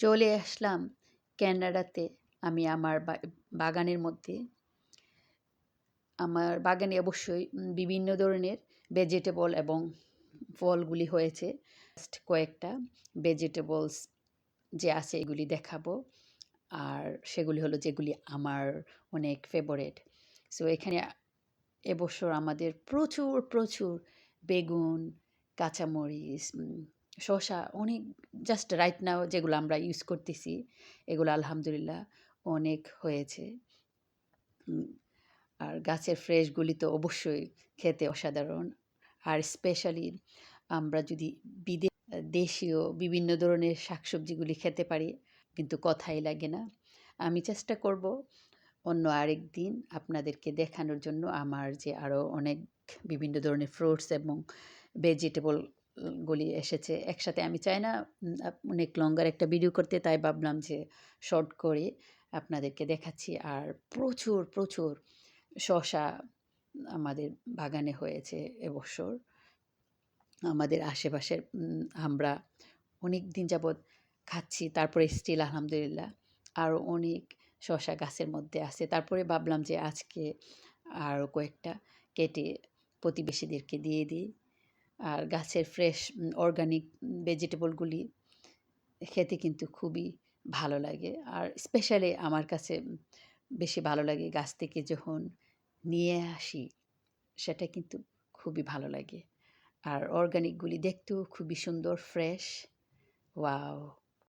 চলে আসলাম ক্যানাডাতে, আমি আমার বাগানের মধ্যে। আমার বাগানে অবশ্যই বিভিন্ন ধরনের ভেজিটেবল এবং ফলগুলি হয়েছে। কয়েকটা ভেজিটেবলস যে আছে এগুলি দেখাবো। আর সেগুলি হলো যেগুলি আমার অনেক ফেভারেট সো এখানে এবছর আমাদের প্রচুর প্রচুর বেগুন, কাঁচামরিচ শসা অনেক জাস্ট রাইট নাও যেগুলো আমরা ইউজ করতেছি, এগুলো আলহামদুলিল্লাহ অনেক হয়েছে। আর গাছের ফ্রেশগুলি তো অবশ্যই খেতে অসাধারণ। আর স্পেশালি আমরা যদি বিদে দেশীয় বিভিন্ন ধরনের শাকসবজিগুলি খেতে পারি, কিন্তু কথাই লাগে না। আমি চেষ্টা করব অন্য আরেক দিন আপনাদেরকে দেখানোর জন্য আমার যে আরও অনেক বিভিন্ন ধরনের ফ্রুটস এবং ভেজিটেবলগুলি এসেছে। একসাথে আমি চাই না অনেক লঙ্গার একটা ভিডিও করতে, তাই ভাবলাম যে শর্ট করে আপনাদেরকে দেখাচ্ছি। আর প্রচুর প্রচুর শশা আমাদের বাগানে হয়েছে এবছর। আমাদের আশেপাশের আমরা অনেক দিন যাবৎ খাচ্ছি, তারপরে স্টিল আলহামদুলিল্লাহ আরও অনেক শশা গাছের মধ্যে আছে। তারপরে ভাবলাম যে আজকে আরও কয়েকটা কেটে প্রতিবেশীদেরকে দিয়ে দিই। আর গাছের ফ্রেশ অর্গানিক ভেজিটেবলগুলি খেতে কিন্তু খুবই ভালো লাগে। আর স্পেশালি আমার কাছে বেশি ভালো লাগে গাছ থেকে যখন নিয়ে আসি, সেটা কিন্তু খুবই ভালো লাগে। আর অর্গানিকগুলি দেখতেও খুবই সুন্দর ফ্রেশ ওয়াও